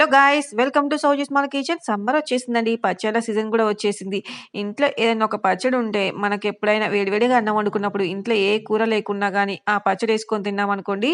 Hello guys welcome to Sowji small kitchen. Summer వచ్చేసిందండి పచ్చళ్ళ season కూడా వచ్చేసింది. ఇంట్లో ఏదైనా ఒక పచ్చడి ఉంటే మనకి ఎప్పుడైనా వేడివేడిగా అన్నం వండుకున్నప్పుడు ఇంట్లో ఏ కూర లేకున్నా కానీ ఆ పచ్చడి వేసుకొని తిన్నాం అనుకోండి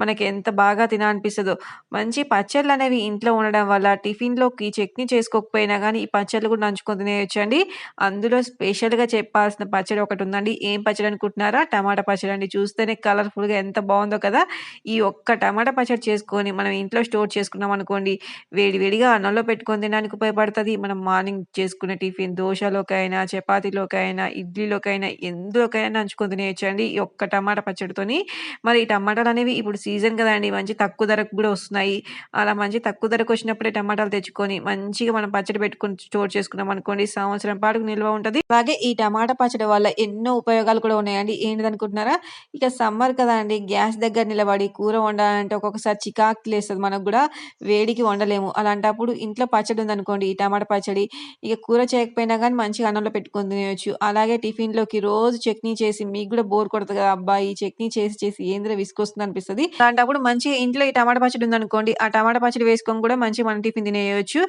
మనకి ఎంత బాగా తినాలనిపిస్తుందో. మంచి పచ్చళ్ళు అనేవి ఇంట్లో ఉండడం వల్ల టిఫిన్లోకి చట్నీ చేసుకోకపోయినా కానీ ఈ పచ్చళ్ళు కూడా నంచుకొని తినేయొచ్చండి. అందులో స్పెషల్గా చెప్పాల్సిన పచ్చడి ఒకటి ఉందండి. ఏం పచ్చడి అనుకుంటున్నారా? టమాటా పచ్చడి అండి. చూస్తేనే కలర్ఫుల్గా ఎంత బాగుందో కదా. ఈ ఒక్క టమాటా పచ్చడి చేసుకొని మనం ఇంట్లో స్టోర్ చేసుకున్నాం అనుకోండి వేడివేడిగా అన్నంలో పెట్టుకొని తినడానికి ఉపయోగపడుతుంది. మనం మార్నింగ్ చేసుకునే టిఫిన్ దోశలోకైనా చపాతీలోకైనా ఇడ్లీలోకైనా ఎందులోకైనా నంచుకొని తినేయచ్చండి. ఈ ఒక్క టమాటా పచ్చడితోని. మరి ఈ టమాటాలు అనేవి ఇప్పుడు సీజన్ కదండి. మంచి తక్కువ ధరకు కూడా వస్తున్నాయి. అలా మంచి తక్కువ ధరకు వచ్చినప్పుడే టమాటాలు తెచ్చుకొని మంచిగా మనం పచ్చడి పెట్టుకొని స్టోర్ చేసుకున్నాం అనుకోండి సంవత్సరం పాటు నిల్వ ఉంటుంది. అలాగే ఈ టమాటా పచ్చడి వల్ల ఎన్నో ఉపయోగాలు కూడా ఉన్నాయండి. ఏంటిది అనుకుంటున్నారా? ఇక సమ్మర్ కదా అండి గ్యాస్ దగ్గర నిలబడి కూర వండాలంటే ఒక్కొక్కసారి చికాకు లేస్తుంది మనకు కూడా. వేడికి వండలేము. అలాంటప్పుడు ఇంట్లో పచ్చడి ఉందనుకోండి ఈ టమాటా పచ్చడి ఇక కూర చేయకపోయినా కానీ మంచిగా అన్నంలో పెట్టుకొని తినేయచ్చు. అలాగే టిఫిన్లోకి రోజు చట్నీ చేసి మీకు కూడా బోర్ కొడుతుంది కదా అబ్బా ఈ చట్నీ చేసి చేసి ఏంద్ర విసుకొస్తుంది అనిపిస్తుంది. అలాంటప్పుడు మంచిగా ఇంట్లో ఈ టమాటా పచ్చడి ఉందనుకోండి ఆ టమాటా పచ్చడి వేసుకొని కూడా మంచిగా మన టిఫిన్ తినేయచ్చు.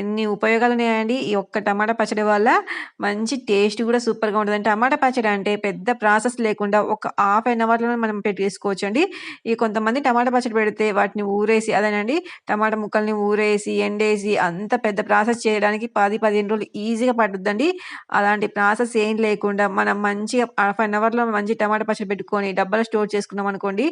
ఎన్ని ఉపయోగాలు ఉన్నాయండి. ఈ ఒక్క టమాటా పచ్చడి వల్ల మంచి టేస్ట్ కూడా సూపర్గా ఉంటుంది టమాటా పచ్చడి అంటే పెద్ద ప్రాసెస్ లేకుండా ఒక హాఫ్ అన్ అవర్లో మనం పెట్టేసుకోవచ్చు అండి ఈ కొంతమంది టమాటా పచ్చడి పెడితే వాటిని ఊరేసి అదేనండి టమాటా ముక్కలు ముక్కల్ని ఊరేసి ఎండేసి అంత పెద్ద ప్రాసెస్ చేయడానికి పది పదిహేను రోజులు ఈజీగా పడుతుందండి అలాంటి ప్రాసెస్ ఏం లేకుండా మనం మంచిగా హాఫ్ అన్ అవర్లో మంచి టమాటా పచ్చడి పెట్టుకొని డబ్బాలో స్టోర్ చేసుకున్నాం అనుకోండి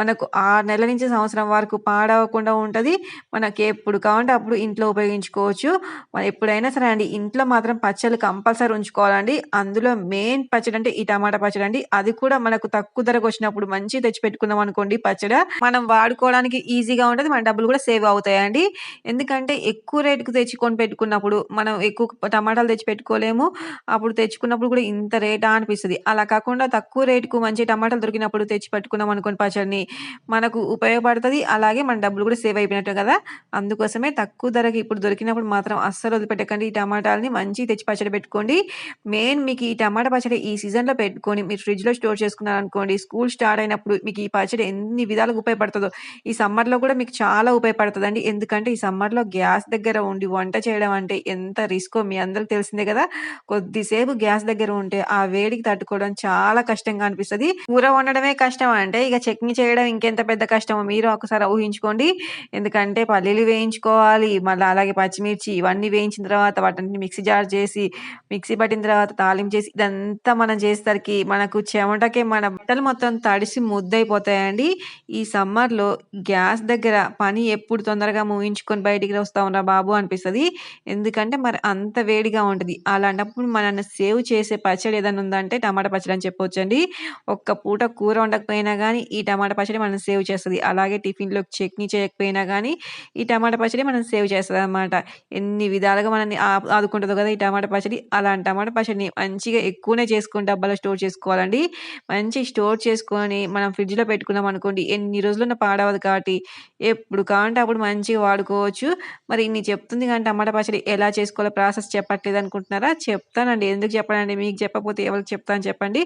మనకు ఆరు నెలల నుంచి సంవత్సరం వరకు పాడవకుండా ఉంటుంది. మనకి ఎప్పుడు కావాలంటే అప్పుడు ఇంట్లో ఉపయోగించుకోవచ్చు. మనం ఎప్పుడైనా సరే అండి ఇంట్లో మాత్రం పచ్చళ్ళు కంపల్సరీ ఉంచుకోవాలండి. అందులో మెయిన్ పచ్చడి అంటే ఈ టమాటా పచ్చడి అండి. అది కూడా మనకు తక్కువ ధరకు వచ్చినప్పుడు మంచి తెచ్చి పెట్టుకున్నాం అనుకోండి పచ్చడి మనం వాడుకోవడానికి ఈజీగా ఉంటుంది. మన డబ్బులు కూడా సేవ్ అవుతాయండి. ఎందుకంటే ఎక్కువ రేటుకు తెచ్చుకొని పెట్టుకున్నప్పుడు మనం ఎక్కువ టమాటాలు తెచ్చి పెట్టుకోలేము. అప్పుడు తెచ్చుకున్నప్పుడు కూడా ఇంత రేటా అనిపిస్తుంది. అలా కాకుండా తక్కువ రేటుకు మంచి టమాటాలు దొరికినప్పుడు తెచ్చి పెట్టుకున్నాం అనుకోని పచ్చడిని మనకు ఉపయోగపడుతుంది. అలాగే మన డబ్బులు కూడా సేవ్ అయిపోయినట్టు కదా. అందుకోసమే తక్కువ ధరకి ఇప్పుడు దొరికినప్పుడు మాత్రం అస్సలు వదిలిపెట్టకండి ఈ టమాటాలని. మంచి తెచ్చి పచ్చడి పెట్టుకోండి. మెయిన్ మీకు ఈ టమాటా పచ్చడి ఈ సీజన్లో పెట్టుకొని మీరు ఫ్రిడ్జ్లో స్టోర్ చేసుకున్నారు అనుకోండి స్కూల్ స్టార్ట్ అయినప్పుడు మీకు ఈ పచ్చడి ఎన్ని విధాలుగా ఉపయోగపడుతుందో ఈ సమ్మర్లో కూడా మీకు చాలా ఉపయోగపడుతుందండి. ఎందుకంటే ఈ సమ్మర్లో గ్యాస్ దగ్గర ఉండి వంట చేయడం అంటే ఎంత రిస్కో మీ అందరికి తెలిసిందే కదా. కొద్దిసేపు గ్యాస్ దగ్గర ఉంటే ఆ వేడికి తట్టుకోవడం చాలా కష్టంగా అనిపిస్తుంది. కూర వండడమే కష్టం అంటే ఇక చట్నీ చేయడం ఇంకెంత పెద్ద కష్టమో మీరు ఒకసారి ఊహించుకోండి. ఎందుకంటే పల్లీలు వేయించుకోవాలి మళ్ళీ అలాగే పచ్చిమిర్చి ఇవన్నీ వేయించిన తర్వాత వాటిని మిక్సీ జార్ చేసి మిక్సీ పట్టిన తర్వాత తాలింపు చేసి ఇదంతా మనం చేసేసరికి మనకు చెమటకే మన బట్టలు మొత్తం తడిసి ముద్దయిపోతాయండి. ఈ సమ్మర్లో గ్యాస్ దగ్గర పని ఎప్పుడు తొందరగా ఊహించుకొని బయటికి వస్తాంరా బాబు అనిపిస్తుంది. ఎందుకంటే మరి అంత వేడిగా ఉంటుంది. అలాంటప్పుడు మనల్ని సేవ్ చేసే పచ్చడి ఏదైనా ఉందంటే టమాటా పచ్చడి అని చెప్పొచ్చండి. ఒక్క పూట కూర వండకపోయినా కానీ ఈ టమాటా పచ్చడి మనం సేవ్ చేస్తుంది. అలాగే టిఫిన్లో చట్నీ చేయకపోయినా కానీ ఈ టమాటా పచ్చడి మనం సేవ్ చేస్తుంది అనమాట ఎన్ని విధాలుగా మనల్ని ఆదుకుంటుందో కదా ఈ టమాటా పచ్చడి. అలాంటి టమాటా పచ్చడిని మంచిగా ఎక్కువనే చేసుకుని డబ్బాలో స్టోర్ చేసుకోవాలండి. మంచి స్టోర్ చేసుకొని మనం ఫ్రిడ్జ్లో పెట్టుకున్నాం అనుకోండి ఎన్ని రోజులున్న పాడవదు కాబట్టి. ఎప్పుడు కావాలంటే అప్పుడు మంచిగా వాడుకోవచ్చు. మరి ఇన్ని చెప్తుంది కానీ టమాటా పచ్చడి ఎలా చేసుకోవాలో ప్రాసెస్ చెప్పట్లేదు అనుకుంటున్నారా? చెప్తానండి. ఎందుకు చెప్పనండి? మీకు చెప్పకపోతే ఎవరికి చెప్తాను చెప్పండి.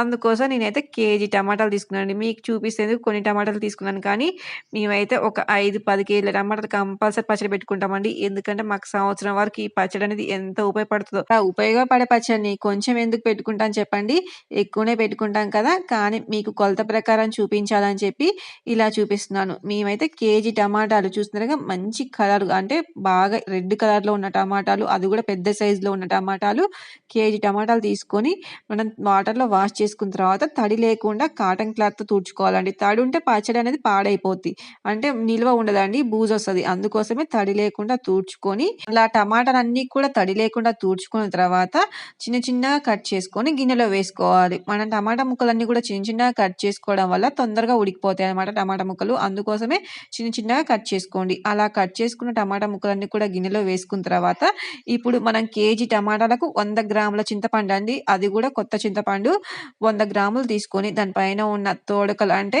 అందుకోసం నేనైతే కేజీ టమాటాలు తీసుకున్నానండి. మీకు చూపిస్తేందుకు కొన్ని టమాటాలు తీసుకున్నాను కానీ మేమైతే ఒక ఐదు పది కేజీల టమాటాలు కంపల్సరీ పచ్చడి పెట్టుకుంటామండి. ఎందుకంటే మాకు సంవత్సరం వరకు ఈ పచ్చడి అనేది ఎంత ఉపయోగపడుతుందో. ఆ ఉపయోగపడే పచ్చడిని కొంచెం ఎందుకు పెట్టుకుంటాను చెప్పండి. ఎక్కువనే పెట్టుకుంటాం కదా. కానీ మీకు కొలత ప్రకారం చూపించాలని చెప్పి ఇలా చూపిస్తున్నాను. మేమైతే కేజీ టమాటాలు చూస్తున్నారుగా మంచి కలర్ అంటే బాగా రెడ్ కలర్లో ఉన్న టమాటాలు అది కూడా పెద్ద సైజులో ఉన్న టమాటాలు కేజీ టమాటాలు తీసుకొని మనం వాటర్లో వాష్ చేసుకున్న తర్వాత తడి లేకుండా కాటన్ క్లాత్తో తుడుచుకోవాలండి. తడి ఉంటే పచ్చడి అనేది పాడైపోద్ది. అంటే నిల్వ ఉండదండి బూజు వస్తుంది. అందుకోసమే తడి లేకుండా తూడ్చుకొని అలా టమాటాలు అన్ని కూడా తడి లేకుండా తూడ్చుకున్న తర్వాత చిన్న చిన్నగా కట్ చేసుకొని గిన్నెలో వేసుకోవాలి. మనం టమాటా ముక్కలన్నీ కూడా చిన్న చిన్నగా కట్ చేసుకోవడం వల్ల తొందరగా ఉడికిపోతాయి అనమాట టమాటా ముక్కలు. అందుకోసమే చిన్న చిన్నగా కట్ చేసుకోండి. అలా కట్ చేసుకున్న టమాటా ముక్కలన్నీ కూడా గిన్నెలో వేసుకున్న తర్వాత ఇప్పుడు మనం కేజీ టమాటాలకు వంద గ్రాముల చింతపండు అండి. అది కూడా కొత్త చింతపండు. వంద గ్రాములు తీసుకొని దానిపైన ఉన్న తోడకలు అంటే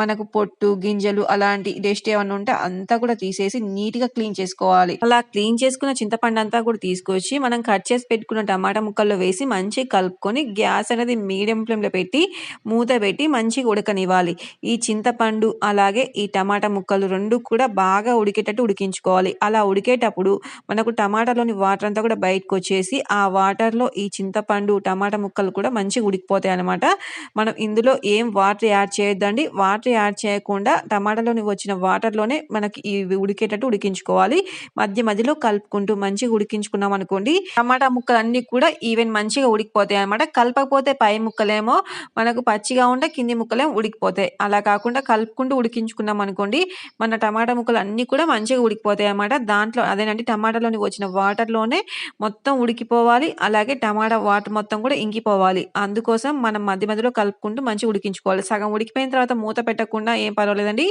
మనకు పొట్టు గింజలు అలాంటి డేస్ట్ ఏమన్నా ఉంటే అంతా కూడా తీసేసి నీట్గా క్లీన్ చేసుకోవాలి. అలా క్లీన్ చేసుకున్న చింతపండు అంతా కూడా తీసుకొచ్చి మనం కట్ చేసి పెట్టుకున్న టమాటా ముక్కల్లో వేసి మంచిగా కలుపుకొని గ్యాస్ అనేది మీడియం ఫ్లేమ్లో పెట్టి మూత పెట్టి మంచిగా ఉడకనివ్వాలి. ఈ చింతపండు అలాగే ఈ టమాటా ముక్కలు రెండు కూడా బాగా ఉడికేటట్టు ఉడికించుకోవాలి. అలా ఉడికేటప్పుడు మనకు టమాటాలోని వాటర్ అంతా కూడా బయటకొచ్చేసి, ఆ వాటర్‌లో ఈ చింతపండు, టమాటా ముక్కలు కూడా మంచిగా ఉడికిపోతాయి అనమాట మనం ఇందులో ఏం వాటర్ యాడ్ చేయొద్దండి. వాటర్ యాడ్ చేయకుండా టమాటాలోని వచ్చిన వాటర్‌లోనే మనకి ఇవి ఉడికేటట్టు ఉడికించుకోవాలి. మధ్య మధ్యలో కలుపుకుంటూ మంచిగా ఉడికించుకున్నాం అనుకోండి టమాటా ముక్కలు అన్నీ కూడా ఈవెన్ మంచిగా ఉడికిపోతాయి అనమాట కలపకపోతే పై ముక్కలేమో మనకు పచ్చిగా ఉంటే కింది ముక్కలేమో ఉడికిపోతాయి. అలా కాకుండా కలుపుకుంటూ ఉడికించుకున్నాం అనుకోండి మన టమాటా ముక్కలు అన్నీ కూడా మంచిగా ఉడికిపోతాయి అన్నమాట దాంట్లో అదేనండి టమాటాలోని వచ్చిన వాటర్‌లోనే మొత్తం ఉడికిపోవాలి. అలాగే టమాటా వాటర్ మొత్తం కూడా ఇంకిపోవాలి. అందుకోసం మనం మధ్య మధ్యలో కలుపుకుంటూ మంచిగా ఉడికించుకోవాలి. సగం ఉడికిపోయిన తర్వాత మూత పెట్టకుండా ఏం పర్వాలేదండి.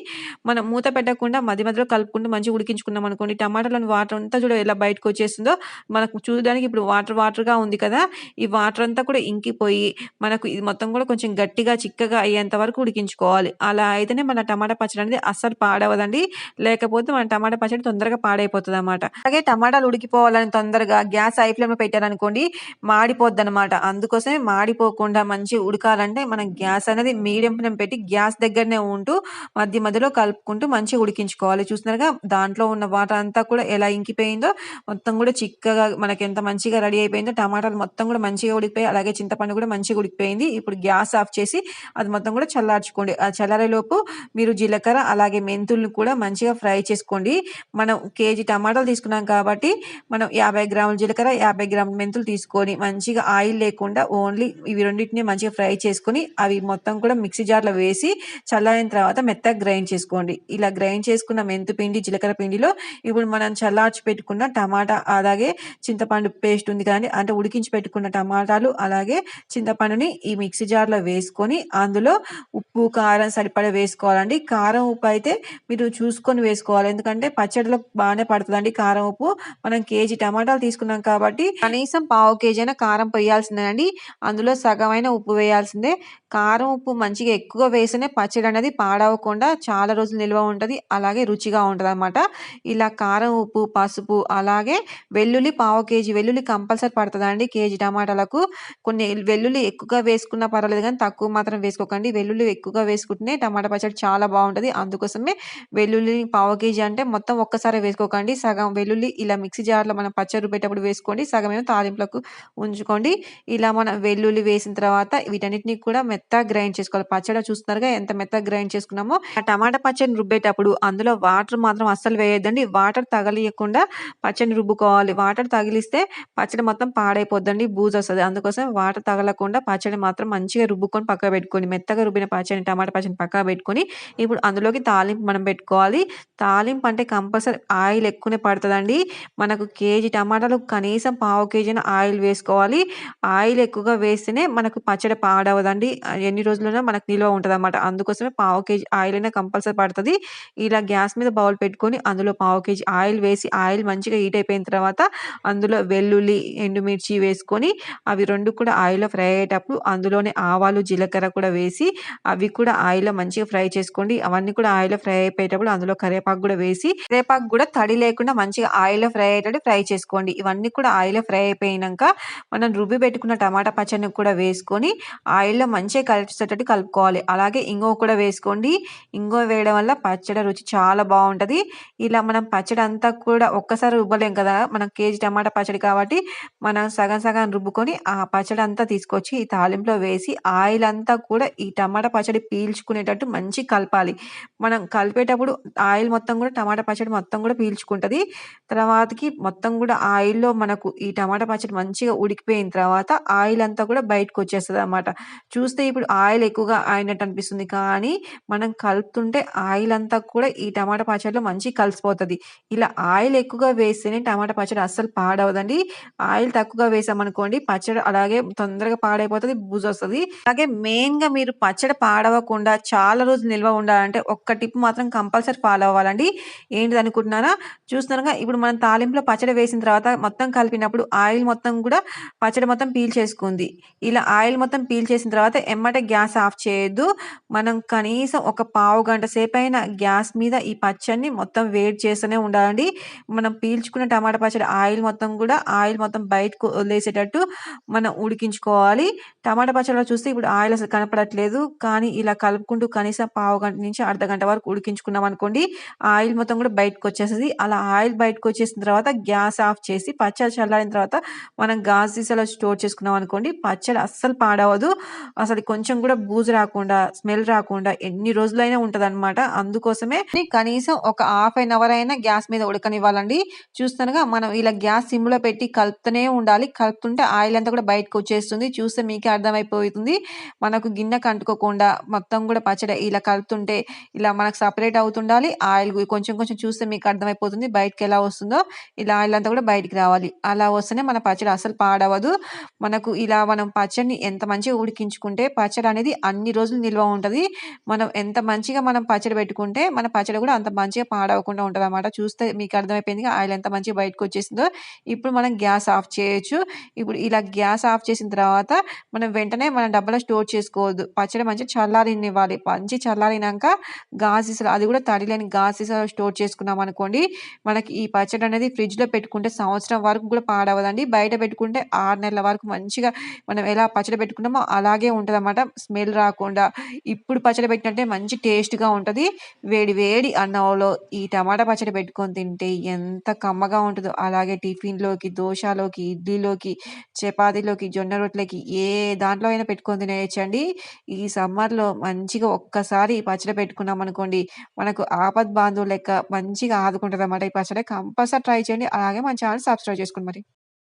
మనం మూత పెట్టకుండా మధ్య మధ్యలో కలుపుకుంటూ మంచిగా ఉడికించుకున్నాం అనుకోండి టమాటాలోని వాటర్ అంతా చూడ ఎలా బయటకు వచ్చేసిందో మనకు చూడడానికి ఇప్పుడు వాటర్ వాటర్‌గా ఉంది కదా! ఈ వాటర్ అంతా కూడా ఇంకిపోయి, మనకు ఇది మొత్తం కూడా కొంచెం గట్టిగా, చిక్కగా అయ్యేంత వరకు ఉడికించుకోవాలి. అలా అయితేనే మన టమాటా పచ్చడి అనేది అస్సలు పాడవదండి. లేకపోతే మన టమాటా పచ్చడి తొందరగా పాడైపోతుంది అనమాట అలాగే టమాటాలు ఉడికిపోవాలని తొందరగా గ్యాస్ హై ఫ్లేమ్‌లో పెట్టారనుకోండి, మాడిపోద్దన్నమాట. అందుకోసమే మాడిపోకుండా మంచిగా ఉడకాలంటే మనం గ్యాస్ అనేది మీడియం ఫ్లేమ్ పెట్టి గ్యాస్ దగ్గరనే ఉంటూ మధ్య మధ్యలో కలుపుకుంటూ మంచిగా ఉడికించుకోవాలి. చూసినారుగా దాంట్లో ఉన్న వాటర్ అంతా కూడా ఎలా ఇంకిపోయిందో, మొత్తం కూడా చిక్కగా మనకి ఎంత మంచిగా రెడీ అయిపోయిందో, టమాటాలు మొత్తం కూడా మంచిగా ఉడికిపోయి అలాగే చింతపండు కూడా మంచిగా ఉడికిపోయింది. ఇప్పుడు గ్యాస్ ఆఫ్ చేసి అది మొత్తం కూడా చల్లార్చుకోండి. ఆ చల్లారేలోపు మీరు జీలకర్ర, అలాగే మెంతుల్ని కూడా మంచిగా ఫ్రై చేసి చేసుకోండి. మనం కేజీ టమాటాలు తీసుకున్నాం కాబట్టి, మనం 50 గ్రాముల జీలకర్ర, 50 గ్రాముల మెంతులు తీసుకొని మంచిగా ఆయిల్ లేకుండా ఓన్లీ ఇవి రెండింటిని మంచిగా ఫ్రై చేసుకొని, అవి మొత్తం కూడా మిక్సీ జార్‌లో వేసి చల్లారిన తర్వాత మెత్తగా గ్రైండ్ చేసుకోండి. ఇలా గ్రైండ్ చేసుకున్న మెంతు పిండి, జీలకర్ర పిండిలో ఇప్పుడు మనం చల్లార్చి పెట్టుకున్న టమాటా, అలాగే చింతపండు పేస్ట్ ఉంది కానీ అంటే ఉడికించి పెట్టుకున్న టమాటాలు, అలాగే చింతపండుని ఈ మిక్సీ జార్‌లో వేసుకొని, అందులో ఉప్పు, కారం సరిపడా వేసుకోవాలండి. కారం, ఉప్పు అయితే మీరు చూసుకొని వేసుకోవాలి. ఎందుకంటే పచ్చడిలో బాగానే పడుతుందండి కారం, ఉప్పు. మనం కేజీ టమాటాలు తీసుకున్నాం కాబట్టి, కనీసం పావు కేజీ అయినా కారం పొయ్యాల్సిందేనండి. అందులో సగమైన ఉప్పు వేయాల్సిందే. కారం, ఉప్పు మంచిగా ఎక్కువ వేస్తేనే పచ్చడి అనేది పాడవకుండా చాలా రోజులు నిల్వ ఉంటుంది అలాగే రుచిగా ఉంటదన్నమాట. ఇలా కారం, ఉప్పు, పసుపు, అలాగే వెల్లుల్లి పావు కేజీ వెల్లుల్లి కంపల్సరీ పడుతుందండి కేజీ టమాటాలకు. కొన్ని వెల్లుల్లి ఎక్కువగా వేసుకున్నా పర్వాలేదు కానీ తక్కువ మాత్రం వేసుకోకండి. వెల్లుల్లి ఎక్కువగా వేసుకుంటేనే టమాటా పచ్చడి చాలా బాగుంటుంది అందుకోసమే వెల్లుల్లి పావు కేజీ అంటే మొత్తం ఒక్కసారి వేసుకోకండి. సగం వెల్లుల్లి ఇలా మిక్సీ జార్‌లో మనం పచ్చడి రుబ్బేటప్పుడు వేసుకోండి. సగమేమో తాలింపులకు ఉంచుకోండి. ఇలా మనం వెల్లుల్లి వేసిన తర్వాత వీటన్నిటిని కూడా మెత్తగా గ్రైండ్ చేసుకోవాలి. పచ్చడి చూస్తున్నారుగా ఎంత మెత్తగా గ్రైండ్ చేసుకున్నామో. ఆ టమాటా పచ్చడిని రుబ్బేటప్పుడు అందులో వాటర్ మాత్రం అస్సలు వేయొద్దండి. వాటర్ తగలియకుండా పచ్చడిని రుబ్బుకోవాలి. వాటర్ తగిలిస్తే పచ్చడి మొత్తం పాడైపోద్దండి. బూజొస్తది. అందుకోసం వాటర్ తగలకుండా పచ్చడి మాత్రం మంచిగా రుబ్బుకొని పక్కన పెట్టుకోండి. మెత్తగా రుబ్బిన పచ్చడిని టమాటా పచ్చడిని పక్కన పెట్టుకొని, ఇప్పుడు అందులోకి తాలింపు మనం పెట్టుకోవాలి. తాలింపు అంటే కంపల్సరీ ఆయిల్ ఎక్కువనే పడుతుందండి మనకు కేజీ టమాటాలు కనీసం పావు కేజీ అయినా ఆయిల్ వేసుకోవాలి. ఆయిల్ ఎక్కువగా వేస్తేనే మనకు పచ్చడి పాడవదండి. ఎన్ని రోజులైనా మనకు నిల్వ ఉంటదన్నమాట. అందుకోసమే పావు కేజీ ఆయిల్ అయినా కంపల్సరీ పడుతుంది ఇలా గ్యాస్ మీద బౌల్ పెట్టుకొని, అందులో పావు కేజీ ఆయిల్ వేసి, ఆయిల్ మంచిగా హీట్ అయిపోయిన తర్వాత, అందులో వెల్లుల్లి, ఎండుమిర్చి వేసుకొని, అవి రెండు కూడా ఆయిల్‌లో ఫ్రై అయ్యేటప్పుడు అందులోనే ఆవాలు, జీలకర్ర కూడా వేసి, అవి కూడా ఆయిల్‌లో మంచిగా ఫ్రై చేసుకోండి. అవన్నీ కూడా ఆయిల్‌లో ఫ్రై అయిపోయేటప్పుడు అందులో కరివేపాకు కూడా వేసి, రేపాకు కూడా తడి లేకుండా మంచిగా ఆయిల్ ఫ్రై అయ్యేటట్టు ఫ్రై చేసుకోండి. ఇవన్నీ కూడా ఆయిల్ ఫ్రై అయిపోయినాక మనం రుబ్బి పెట్టుకున్న టమాటా పచ్చడిని కూడా వేసుకొని, ఆయిల్‌లో మంచిగా కలిసేటట్టు కలుపుకోవాలి. అలాగే ఇంగో కూడా వేసుకోండి. ఇంగో వేయడం వల్ల పచ్చడి రుచి చాలా బాగుంటుంది ఇలా మనం పచ్చడి అంతా కూడా ఒక్కసారి రుబ్బలేం కదా! మనం కేజీ టమాటా పచ్చడి కాబట్టి, మనం సగం సగం రుబ్బుకొని, ఆ పచ్చడి అంతా తీసుకొచ్చి ఈ తాలింపులో వేసి, ఆయిల్ అంతా కూడా ఈ టమాటా పచ్చడి పీల్చుకునేటట్టు మంచిగా కలపాలి. మనం కలిపేటప్పుడు ఆయిల్ మొత్తం కూడా టమాటా పచ్చడి మొత్తం కూడా పీల్చుకుంటది. తర్వాతకి మొత్తం కూడా ఆయిల్‌లో మనకు ఈ టమాటా పచ్చడి మంచిగా ఉడికిపోయిన తర్వాత, ఆయిల్ అంతా కూడా బయటకు వచ్చేస్తుంది అనమాట చూస్తే ఇప్పుడు ఆయిల్ ఎక్కువగా అయినట్టు అనిపిస్తుంది. కానీ, మనం కలుపుతుంటే ఆయిల్ అంతా కూడా ఈ టమాటా పచ్చడిలో మంచిగా కలిసిపోతది. ఇలా ఆయిల్ ఎక్కువగా వేస్తేనే టమాటా పచ్చడి అస్సలు పాడవదండి. ఆయిల్ తక్కువగా వేసామనుకోండి, పచ్చడి అలాగే తొందరగా పాడైపోతుంది బూజు వస్తుంది అలాగే మెయిన్‌గా మీరు పచ్చడి పాడవకుండా చాలా రోజులు నిల్వ ఉండాలంటే, ఒక్క టిప్ మాత్రం కంపల్సరీ ఫాలో అవ్వాలండి. ఏంటిది అనుకుంటున్నాను చూస్తున్నారుగా ఇప్పుడు మనం తాలింపులో పచ్చడి వేసిన తర్వాత మొత్తం కలిపినప్పుడు ఆయిల్ మొత్తం కూడా పచ్చడి మొత్తం పీల్చేసుకుంది. ఇలా ఆయిల్ మొత్తం పీల్చేసిన తర్వాత ఎమ్మట గ్యాస్ ఆఫ్ చేయొద్దు. మనం కనీసం ఒక పావు గంట సేపు అయిన గ్యాస్ మీద ఈ పచ్చడిని మొత్తం వేడి చేస్తూనే ఉండాలండి. మనం పీల్చుకున్న టమాటా పచ్చడి ఆయిల్ మొత్తం కూడా ఆయిల్ మొత్తం బయటకు వదిలేసేటట్టు మనం ఉడికించుకోవాలి. టమాటా పచ్చడిలో చూస్తే ఇప్పుడు ఆయిల్ అసలు కనపడట్లేదు. కానీ ఇలా కలుపుకుంటూ కనీసం పావు గంట నుంచి అర్ధ గంట వరకు ఉడికించుకున్నాం అనుకోండి ఆయిల్ మొత్తం కూడా బయటకొచ్చేస్తది. అలా ఆయిల్ బయటకొచ్చేసిన తర్వాత గ్యాస్ ఆఫ్ చేసి పచ్చడి చల్లారిన తర్వాత మనం గాజు సీసాలో స్టోర్ చేసుకున్నాం అనుకోండి పచ్చడి అస్సలు పాడవదు. అసలు కొంచెం కూడా బూజు రాకుండా, స్మెల్ రాకుండా ఎన్ని రోజులైనా ఉంటదనమాట. అందుకోసమే కనీసం ఒక హాఫ్ అన్ అవర్ అయినా గ్యాస్ మీద ఉడకనివ్వాలండి. చూస్తానుగా మనం ఇలా గ్యాస్ సిమ్‌లో పెట్టి కలుపుతూనే ఉండాలి. కలుపుతుంటే ఆయిల్ అంతా కూడా బయటకొచ్చేస్తుంది. చూస్తే మీకే అర్థమైపోతుంది. మనకు గిన్నె కంటుకోకుండా మొత్తం కూడా పచ్చడి ఇలా కలుపుతుంటే ఇలా మనకు సపరేట్ అవుతుండాలి. ఆయిల్ కొంచెం కొంచెం చూస్తే మీకు అర్థమైపోతుంది. బయటికెలా వస్తుందో ఇలా ఆయిల్ అంతా కూడా బయటికి రావాలి. అలా వస్తేనే మన పచ్చడి అసలు పాడవదు. మనకు ఇలా మనం పచ్చడిని ఎంత మంచిగా ఉడికించుకుంటే పచ్చడి అనేది అన్ని రోజులు నిల్వ ఉంటుంది మనం ఎంత మంచిగా మనం పచ్చడి పెట్టుకుంటే మన పచ్చడి కూడా అంత మంచిగా పాడవకుండా ఉంటుంది అనమాట చూస్తే మీకు అర్థమైపోయింది ఆయిల్ ఎంత మంచిగా బయటకొచ్చేసిందో. ఇప్పుడు మనం గ్యాస్ ఆఫ్ చేయొచ్చు. ఇప్పుడు ఇలా గ్యాస్ ఆఫ్ చేసిన తర్వాత మనం వెంటనే మన డబ్బాలో స్టోర్ చేసుకోవద్దు. పచ్చడి మంచిగా చల్లారినివ్వాలి మంచి చల్లారినాక గాజు అది కూడా తడిలేని గాజు స్టోర్ చేసుకున్నాం అనుకోండి మనకి ఈ పచ్చడి అనేది ఫ్రిడ్జ్‌లో పెట్టుకుంటే సంవత్సరం వరకు కూడా పాడవదండి. బయట పెట్టుకుంటే ఆరు నెలల వరకు మంచిగా మనం ఎలా పచ్చడి పెట్టుకున్నామో అలాగే ఉంటదనమాట. స్మెల్ రాకుండా ఇప్పుడు పచ్చడి పెట్టినట్టే మంచి టేస్ట్‌గా ఉంటుంది వేడి వేడి అన్నంలో ఈ టమాటా పచ్చడి పెట్టుకొని తింటే ఎంత కమ్మగా ఉంటుందో అలాగే టిఫిన్‌లోకి, దోశలోకి ఇడ్లీలోకి, చపాతీలోకి, జొన్న రొట్టెలకి ఏ దాంట్లో అయినా పెట్టుకొని తినేయచ్చండి ఈ సమ్మర్‌లో మంచిగా ఒక్కసారి ఈ పచ్చడి పెట్టుకున్నామనుకోండి మనకు ఆపద్ బాంధు లైక్ మంచిగా ఆదుకుంటదనమాట ఈ పచ్చడి. కంపల్సరీ ట్రై చేయండి. అలాగే మన ఛానల్ సబ్స్క్రైబ్ చేసుకోండి మరి.